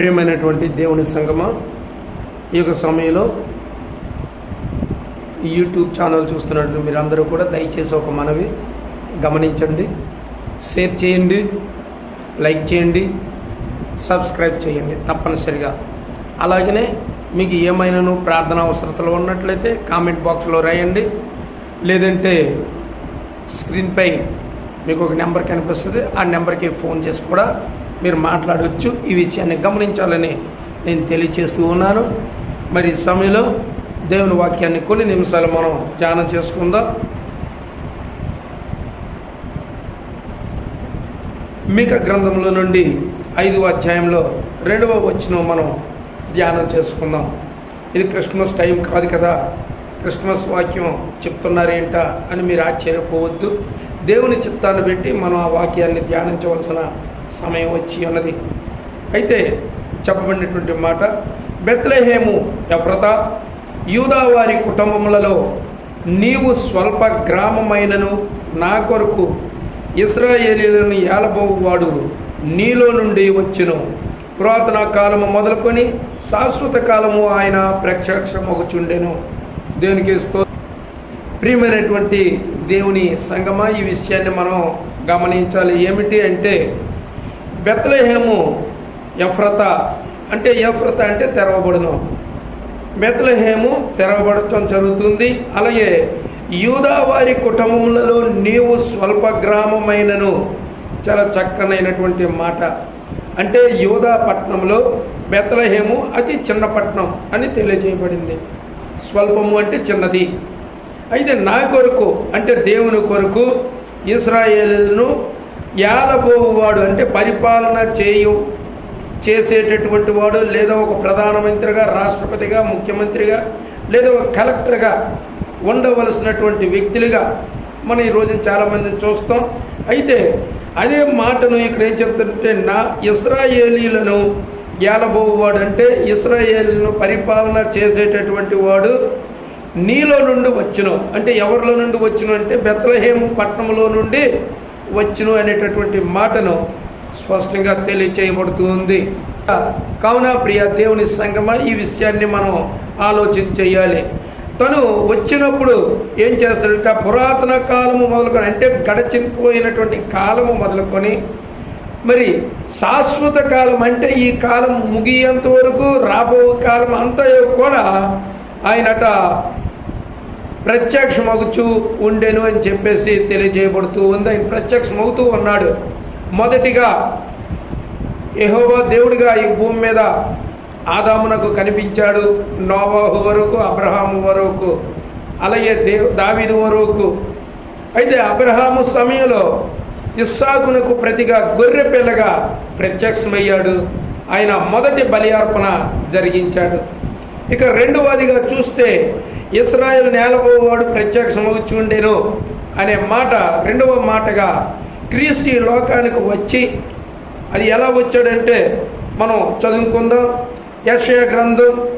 ప్రియమైనటువంటి దేవుని సంగమ? ఈ యొక్క సమయంలో ఈ యూట్యూబ్ ఛానల్ చూస్తున్నట్టు మీరందరూ కూడా దయచేసి ఒక మనవి గమనించండి షేర్ చేయండి లైక్ చేయండి సబ్స్క్రైబ్ చేయండి తప్పనిసరిగా. అలాగనే మీకు ఏమైనాను ప్రార్థన అవసరతలు ఉన్నట్లయితే కామెంట్ బాక్స్లో రాయండి లేదంటే స్క్రీన్పై మీకు ఒక నెంబర్ కనిపిస్తుంది ఆ నెంబర్కి ఫోన్ చేసి కూడా మీరు మాట్లాడవచ్చు ఈ విషయాన్ని గమనించాలని నేను తెలియచేస్తూ ఉన్నాను. మరి సమయంలో దేవుని వాక్యాన్ని కొన్ని నిమిషాలు మనం ధ్యానం చేసుకుందాం. మిక గ్రంథంలో నుండి ఐదవ అధ్యాయంలో రెండవ వచ్చిన మనం ధ్యానం చేసుకుందాం. ఇది క్రిస్మస్ టైం కాదు కదా. క్రిస్మస్ వాక్యం చెప్తున్నారేంటా అని మీరు ఆశ్చర్యపోవద్దు. దేవుని చిత్తాన్ని పెట్టి మనం ఆ వాక్యాన్ని ధ్యానించవలసిన సమయం వచ్చి ఉన్నది అయితే చెప్పబడినటువంటి మాట బెత్లహేము ఎఫ్రత యూదా వారి కుటుంబములలో నీవు స్వల్ప గ్రామమైనను నా కొరకు ఇస్రాయేలీలను ఏలబోవాడు నీలో నుండి వచ్చును. పురాతన కాలము మొదలుకొని శాశ్వత కాలము ఆయన ప్రత్యక్షమొగుచుండెను. దేవునికి sto- ప్రియమైనటువంటి దేవుని సంగమ ఈ విషయాన్ని మనం గమనించాలి. ఏమిటి అంటే బెత్లహేము ఎఫ్రత అంటే ఎఫ్రత అంటే తెరవబడును. బెత్లహేము తెరవబడటం జరుగుతుంది. అలాగే యూదా వారి కుటుంబములలో నీవు స్వల్ప గ్రామమైనను. చాలా చక్కనైనటువంటి మాట. అంటే యూదా పట్టణంలో బెత్లహేము అతి చిన్న పట్టణం అని తెలియజేయబడింది. స్వల్పము అంటే చిన్నది. అయితే నా కొరకు అంటే దేవుని కొరకు ఇస్రాయేలును ఏలబోవాడు అంటే పరిపాలన చేయు చేసేటటువంటి వాడు లేదా ఒక ప్రధానమంత్రిగా రాష్ట్రపతిగా ముఖ్యమంత్రిగా లేదా ఒక కలెక్టర్గా ఉండవలసినటువంటి వ్యక్తులుగా మనం ఈ రోజున చాలామందిని చూస్తాం. అయితే అదే మాటను ఇక్కడ ఏం చెప్తుంటే నా ఇస్రాయేలీలను ఏలబోవువాడు అంటే ఇస్రాయేలీలను పరిపాలన చేసేటటువంటి వాడు నీలో నుండి వచ్చిన. అంటే ఎవరిలో నుండి వచ్చిన అంటే బెత్లహేము పట్టణంలో నుండి వచ్చును అనేటటువంటి మాటను స్పష్టంగా తెలియచేయబడుతుంది. కావున ప్రియ దేవుని సంగమ ఈ విషయాన్ని మనం ఆలోచన చేయాలి. తను వచ్చినప్పుడు ఏం చేస్తాడంటే పురాతన కాలము మొదలుకొని అంటే గడచిపోయినటువంటి కాలము మొదలుకొని మరి శాశ్వత కాలం అంటే ఈ కాలం ముగియేంత వరకు రాబో కాలం అంతా కూడా ఆయనట ప్రత్యక్షమగుచు ఉండెను అని చెప్పేసి తెలియజేయబడుతూ ఉంది. ఆయన ప్రత్యక్షమవుతూ ఉన్నాడు. మొదటిగా యహోవా దేవుడిగా ఈ భూమి మీద ఆదామునకు కనిపించాడు. నోవాహు వరకు అబ్రహాము వరకు అలాగే దేవ్ దావీదు వరకు. అయితే అబ్రహాము సమయంలో ఇస్సాకునకు ప్రతిగా గొర్రె పిల్లగా ప్రత్యక్షమయ్యాడు. ఆయన మొదటి బలి అర్పణ జరిగించాడు. ఇక రెండవదిగా చూస్తే ఇస్రాయల్ నేలబోవాడు ప్రత్యక్షమవుచుండెను అనే మాట రెండవ మాటగా క్రీస్తు ఈ లోకానికి వచ్చి అది ఎలా వచ్చాడంటే మనం చదువుకుందాం. యశయ గ్రంథం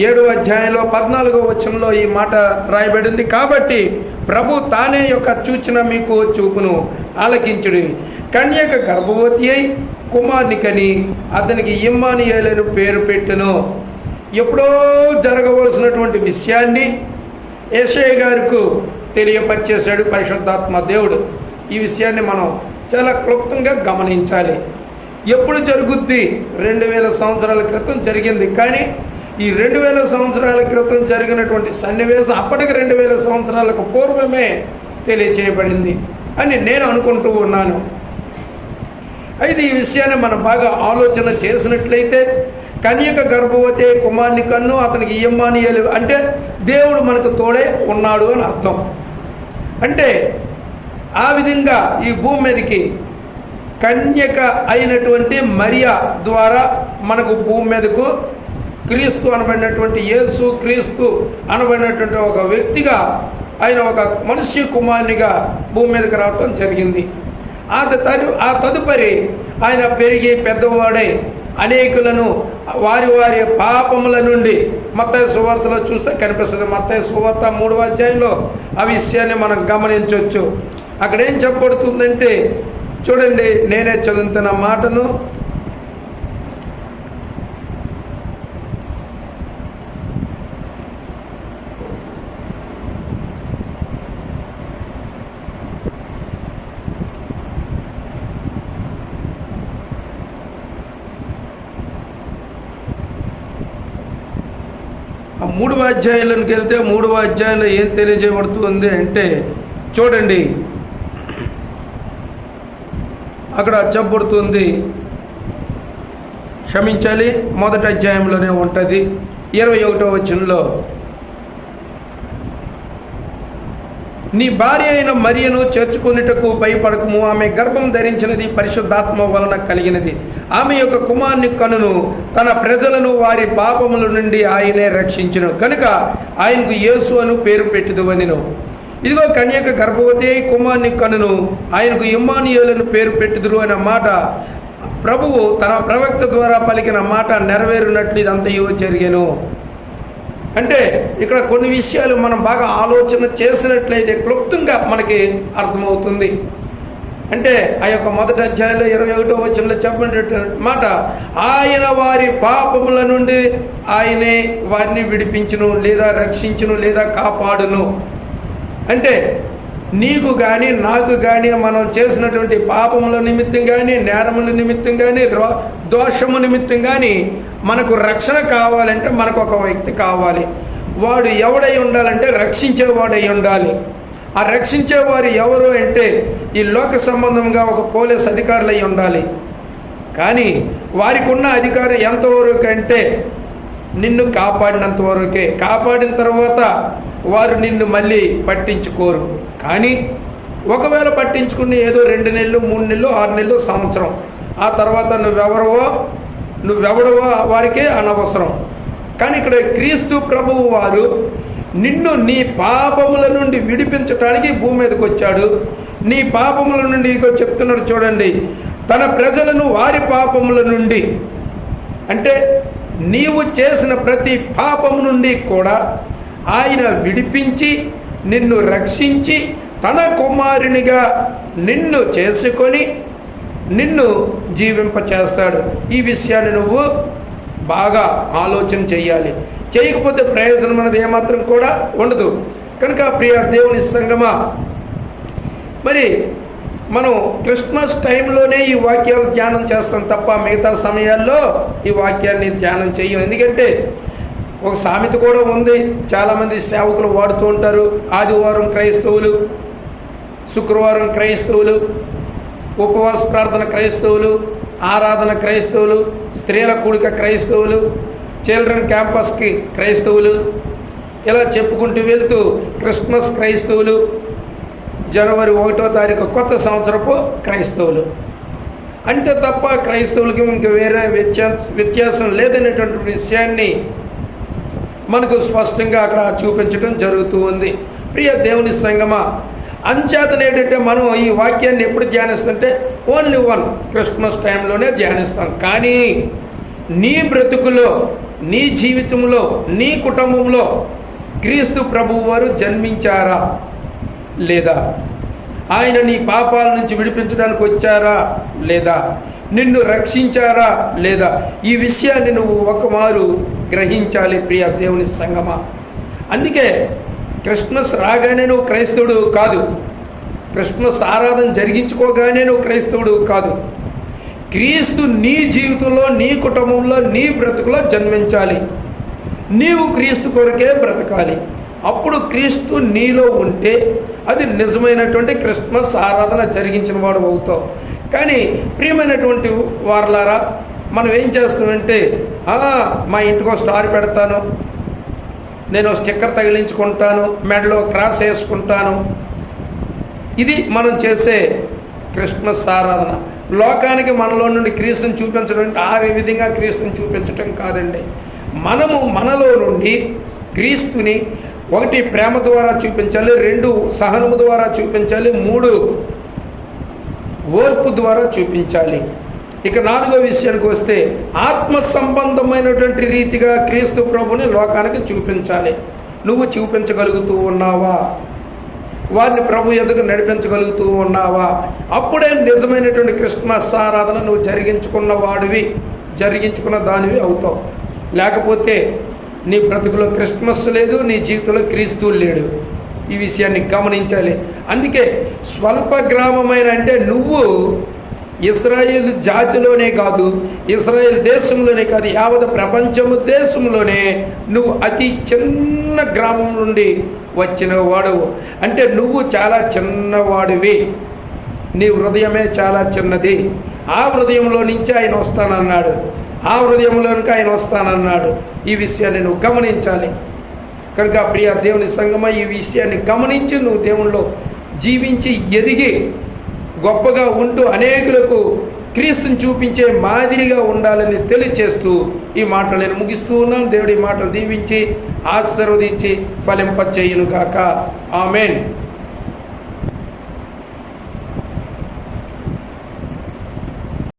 ఏడో అధ్యాయంలో పద్నాలుగో వచనంలో ఈ మాట రాయబడింది. కాబట్టి ప్రభు తానే యొక్క సూచన మీకు చూపును ఆలకించుడి. కన్యక గర్భవతి అయి కుమార్ని కని అతనికి ఇమ్మానియేలను పేరు పెట్టెను. ఎప్పుడో జరగవలసినటువంటి విషయాన్ని ఏషయ్య గారికి తెలియపరిచేశాడు పరిశుద్ధాత్మ దేవుడు. ఈ విషయాన్ని మనం చాలా క్లుప్తంగా గమనించాలి. ఎప్పుడు జరుగుద్ది? రెండు వేల సంవత్సరాల క్రితం జరిగింది. కానీ ఈ రెండు వేల సంవత్సరాల క్రితం జరిగినటువంటి సన్నివేశం అప్పటికి రెండు వేల సంవత్సరాలకు పూర్వమే తెలియచేయబడింది అని నేను అనుకుంటూ ఉన్నాను. అయితే ఈ విషయాన్ని మనం బాగా ఆలోచన చేసినట్లయితే కన్యక గర్భవతి కుమార్ని కన్ను అతనికి ఇయ్యమ్మానియలు అంటే దేవుడు మనకు తోడే ఉన్నాడు అని అర్థం. అంటే ఆ విధంగా ఈ భూమి మీదకి కన్యక అయినటువంటి మరియా ద్వారా మనకు భూమి మీదకు క్రీస్తు అనబడినటువంటి యేసు క్రీస్తు అనబడినటువంటి ఒక వ్యక్తిగా ఆయన ఒక మనుష్య కుమారునిగా భూమి మీదకి రావటం జరిగింది. ఆ తరు ఆ తదుపరి ఆయన పెరిగి పెద్దవాడై అనేకులను వారి వారి పాపముల నుండి మత్తయ్య సువార్తలో చూస్తే కనిపిస్తుంది. మత్తయ్య సువార్త మూడవ అధ్యాయంలో ఆ విషయాన్ని మనం గమనించవచ్చు అక్కడ ఏం చెప్పబడుతుందంటే చూడండి నేనే చదువుతున్న మాటను మూడవ అధ్యాయంలోకి వెళ్తే మూడవ అధ్యాయంలో ఏం తెలియజేయబడుతుంది అంటే చూడండి. అక్కడ చెప్పబడుతుంది. క్షమించాలి మొదటి అధ్యాయంలోనే ఉంటుంది. ఇరవై ఒకటో వచనంలో నీ భార్య అయిన మరియను చేర్చుకునేటకు భయపడకము. ఆమె గర్భం ధరించినది పరిశుద్ధాత్మ వలన కలిగినది. ఆమె యొక్క కుమార్ని కనును తన ప్రజలను వారి పాపముల నుండి ఆయనే రక్షించను. కనుక ఆయనకు యేసు అను పేరు పెట్టిదువనిను ఇదిగో కన్యక గర్భవతి అయి కుమార్ని కనును ఆయనకు ఇమ్మానియోలను పేరు పెట్టుదురు అనే మాట ప్రభువు తన ప్రవక్త ద్వారా పలికిన మాట నెరవేరునట్లు ఇదంతయో జరిగాను. అంటే ఇక్కడ కొన్ని విషయాలు మనం బాగా ఆలోచన చేసినట్లయితే క్లుప్తంగా మనకి అర్థమవుతుంది. అంటే ఆ యొక్క మొదటి అధ్యాయంలో ఇరవై ఒకటో వచనంలో చెప్పినట్టు మాట ఆయన వారి పాపముల నుండి ఆయనే వారిని విడిపించును లేదా రక్షించును లేదా కాపాడును. అంటే నీకు కానీ నాకు కానీ మనం చేసినటువంటి పాపముల నిమిత్తం కానీ నేరముల నిమిత్తం కానీ రో- దోషము నిమిత్తం కానీ మనకు రక్షణ కావాలంటే మనకు ఒక వ్యక్తి కావాలి. వాడు ఎవడై ఉండాలంటే రక్షించేవాడై ఉండాలి. ఆ రక్షించేవారు ఎవరు అంటే ఈ లోక సంబంధంగా ఒక పోలీస్ అధికారులు అయి ఉండాలి. కానీ వారికి ఉన్న అధికారం ఎంతవరకు అంటే నిన్ను కాపాడినంత వరకే కాపాడిన తర్వాత వారు నిన్ను మళ్ళీ పట్టించుకోరు. కానీ ఒకవేళ పట్టించుకుని ఏదో రెండు నెలలు మూడు నెలలు ఆరు నెలలు సంవత్సరం. ఆ తర్వాత నువ్వెవరవో నువ్వెవడవో వారికే అనవసరం. కానీ ఇక్కడ క్రీస్తు ప్రభువు వారు నిన్ను నీ పాపముల నుండి విడిపించటానికి భూమి మీదకి వచ్చాడు. నీ పాపముల నుండి ఇగో చెప్తున్నాడు చూడండి. తన ప్రజలను వారి పాపముల నుండి అంటే నీవు చేసిన ప్రతి పాపము నుండి కూడా ఆయన విడిపించి నిన్ను రక్షించి తన కుమారునిగా నిన్ను చేసుకొని నిన్ను జీవింపచేస్తాడు. ఈ విషయాన్ని నువ్వు బాగా ఆలోచన చేయాలి. చేయకపోతే ప్రయోజనం అనేది ఏమాత్రం కూడా ఉండదు. కనుక ప్రియ దేవుని సంగమా మరి మనం క్రిస్మస్ టైంలోనే ఈ వాక్యాలు ధ్యానం చేస్తాం తప్ప మిగతా సమయాల్లో ఈ వాక్యాన్ని ధ్యానం చేయం. ఎందుకంటే ఒక సామెత కూడా ఉంది. చాలామంది సేవకులు వాడుతూ ఉంటారు. ఆదివారం క్రైస్తవులు శుక్రవారం క్రైస్తవులు ఉపవాస ప్రార్థన క్రైస్తవులు ఆరాధన క్రైస్తవులు స్త్రీల కూడిక క్రైస్తవులు చిల్డ్రన్ క్యాంపస్కి క్రైస్తవులు ఇలా చెప్పుకుంటూ వెళ్తూ క్రిస్మస్ క్రైస్తవులు జనవరి ఒకటో తారీఖు కొత్త సంవత్సరపు క్రైస్తవులు. అంతే తప్ప క్రైస్తవులకి ఇంక వేరే వ్యత్యాసం వ్యత్యాసం లేదనేటువంటి విషయాన్ని మనకు స్పష్టంగా అక్కడ చూపించడం జరుగుతూ ఉంది. ప్రియ దేవుని సంగమ అంచేతన ఏంటంటే మనం ఈ వాక్యాన్ని ఎప్పుడు ధ్యానిస్తుంటే ఓన్లీ వన్ క్రిస్మస్ టైంలోనే ధ్యానిస్తాం. కానీ నీ బ్రతుకులో నీ జీవితంలో నీ కుటుంబంలో క్రీస్తు ప్రభువు వారు జన్మించారా? లేదా? ఆయన నీ పాపాల నుంచి విడిపించడానికి వచ్చారా? లేదా? నిన్ను రక్షించారా? లేదా? ఈ విషయాన్ని నువ్వు ఒకమారు గ్రహించాలి ప్రియ దేవుని సంగమ. అందుకే క్రిస్మస్ రాగానే నువ్వు క్రైస్తవుడు కాదు. క్రిస్మస్ ఆరాధన జరిగించుకోగానే నువ్వు క్రైస్తవుడు కాదు. క్రీస్తు నీ జీవితంలో నీ కుటుంబంలో నీ బ్రతుకులో జన్మించాలి. నీవు క్రీస్తు కొరకే బ్రతకాలి. అప్పుడు క్రీస్తు నీలో ఉంటే అది నిజమైనటువంటి క్రిస్మస్ ఆరాధన జరిగించిన వాడు అవుతావు. కానీ ప్రియమైనటువంటి వారలారా మనం ఏం చేస్తామంటే మా ఇంటికో స్టార్ పెడతాను నేను స్టిక్కర్ తగిలించుకుంటాను మెడలో క్రాస్ వేసుకుంటాను. ఇది మనం చేసే క్రిస్మస్ ఆరాధన. లోకానికి మనలో నుండి క్రీస్తుని చూపించడం అంటే ఆ విధంగా క్రీస్తుని చూపించటం కాదండి. మనము మనలో నుండి క్రీస్తుని ఒకటి ప్రేమ ద్వారా చూపించాలి రెండు సహనము ద్వారా చూపించాలి మూడు ఓర్పు ద్వారా చూపించాలి. ఇక నాలుగో విషయానికి వస్తే ఆత్మ సంబంధమైనటువంటి రీతిగా క్రీస్తు ప్రభుని లోకానికి చూపించాలి. నువ్వు చూపించగలుగుతూ ఉన్నావా? వారిని ప్రభు ఎందుకు నడిపించగలుగుతూ ఉన్నావా? అప్పుడే నిజమైనటువంటి క్రిస్మస్ ఆరాధన నువ్వు జరిగించుకున్న వాడివి జరిగించుకున్న దానివి అవుతావు. లేకపోతే నీ బ్రతుకులో క్రిస్మస్ లేదు నీ జీవితంలో క్రీస్తు లేడు. ఈ విషయాన్ని గమనించాలి. అందుకే స్వల్ప గ్రామమైన అంటే నువ్వు ఇస్రాయేల్ జాతిలోనే కాదు ఇస్రాయేల్ దేశంలోనే కాదు యావత్ ప్రపంచము దేశంలోనే నువ్వు అతి చిన్న గ్రామం నుండి వచ్చిన వాడవు. అంటే నువ్వు చాలా చిన్నవాడివి. నీ హృదయమే చాలా చిన్నది. ఆ హృదయంలో నుంచి ఆయన వస్తానన్నాడు. ఆ హృదయంలోనికి ఆయన వస్తానన్నాడు. ఈ విషయాన్ని నువ్వు గమనించాలి. కనుక ప్రియ దేవుని సంగమ ఈ విషయాన్ని గమనించి నువ్వు దేవునిలో జీవించి ఎదిగి గొప్పగా ఉంటూ అనేకులకు క్రీస్తుని చూపించే మాదిరిగా ఉండాలని తెలియచేస్తూ ఈ మాటలు నేను ముగిస్తూ ఉన్నాను. దేవుడి మాటలు దీవించి ఆశీర్వదించి ఫలింప గాక ఆమెన్.